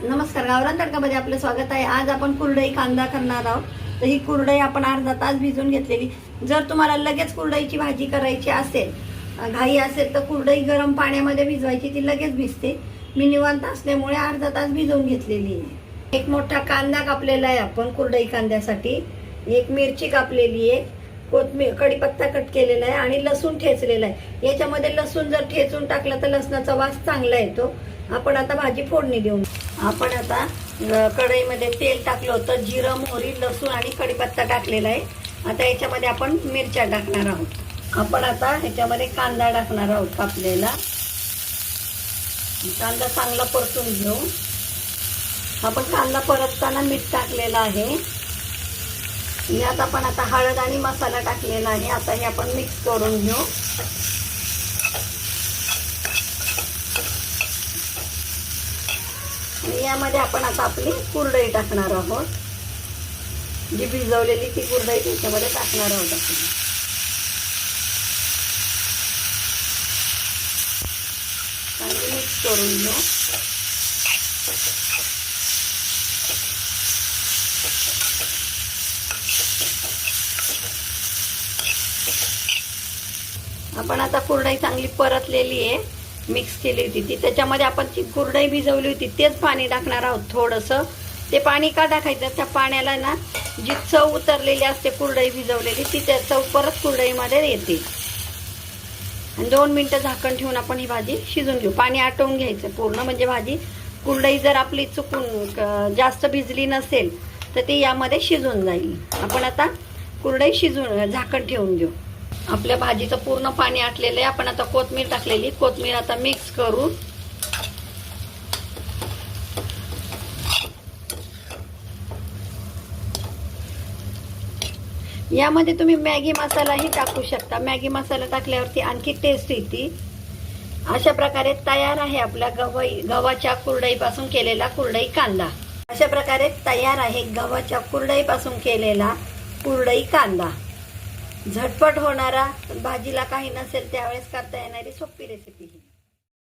नमस्कार गावरान तडकामध्ये आपलं स्वागत आहे. आज आपण कुरडई कांदा करणार आहोत. तर ही कुरडई आपण अर्धा तास भिजून घेतलेली. जर तुम्हाला लगेच कुरडईची भाजी करायची असेल घाई असेल तर कुरडई गरम पाण्यामध्ये भिजवायची ती लगेच भिजते. मी निवांत असल्यामुळे अर्धा तास भिजवून घेतलेली आहे. एक मोठा कांदा कापलेला आहे आपण कुरडई कांद्यासाठी. एक मिरची कापलेली आहे. कोथमीर कढीपत्ता कट केलेला आहे आणि लसूण ठेचलेला आहे. याच्यामध्ये लसूण जर ठेचून टाकलं तर लसणाचा वास चांगला येतो. आपण आता भाजी फोडणी देऊन आपण आता कढईमध्ये तेल टाकलं होतं जिरं मोहरी लसूण आणि कढीपत्ता टाकलेला आहे. आता याच्यामध्ये आपण मिरच्या टाकणार आहोत. आपण आता ह्याच्यामध्ये कांदा टाकणार आहोत कापलेला कांदा चांगला परतून घेऊ. आपण कांदा परतताना मीठ टाकलेलं आहे. यात आपण आता हळद आणि मसाला टाकलेला आहे. आता हे आपण मिक्स करून घेऊ. आणि यामध्ये आपण आता आपली कुरडई टाकणार आहोत. जी भिजवलेली ती कुरडई त्याच्यामध्ये टाकणार आहोत आपण. मिक्स करून घेऊ. आपण आता कुरडई चांगली परतलेली आहे. मिक्स केली होती ती. त्याच्यामध्ये आपण ती कुरडई भिजवली होती तेच पाणी टाकणार आहोत थोडंसं. ते पाणी का टाकायचं? त्या पाण्याला ना जी चव उतरलेली असते कुरडई भिजवलेली ती त्या चव परत कुरडईमध्ये येते. आणि दोन मिनटं झाकण ठेवून आपण ही भाजी शिजून घेऊ. पाणी आटवून घ्यायचं पूर्ण. म्हणजे भाजी कुरडई जर आपली चुकून जास्त भिजली नसेल तर ती यामध्ये शिजून जाईल. आपण आता कुरडई शिजून झाकण ठेवून घेऊ. आपल्या भाजीचं पूर्ण पाणी आटलेलं आहे. आपण आता कोथमीर टाकलेली. कोथमीर आता मिक्स करू यामध्ये तुम्ही मॅगी मसालाही टाकू शकता. मॅगी मसाला टाकल्यावरती आणखी टेस्ट येते. अशा प्रकारे तयार आहे आपला गवई गव्हाच्या कुरडईपासून केलेला कुरडई कांदा. अशा प्रकारे तयार आहे गव्हाच्या कुरडईपासून केलेला कुरडई कांदा. झटपट होणारा भाजीला काही नसेल त्यावेळेस करता येणारी सोपी रेसिपी ही.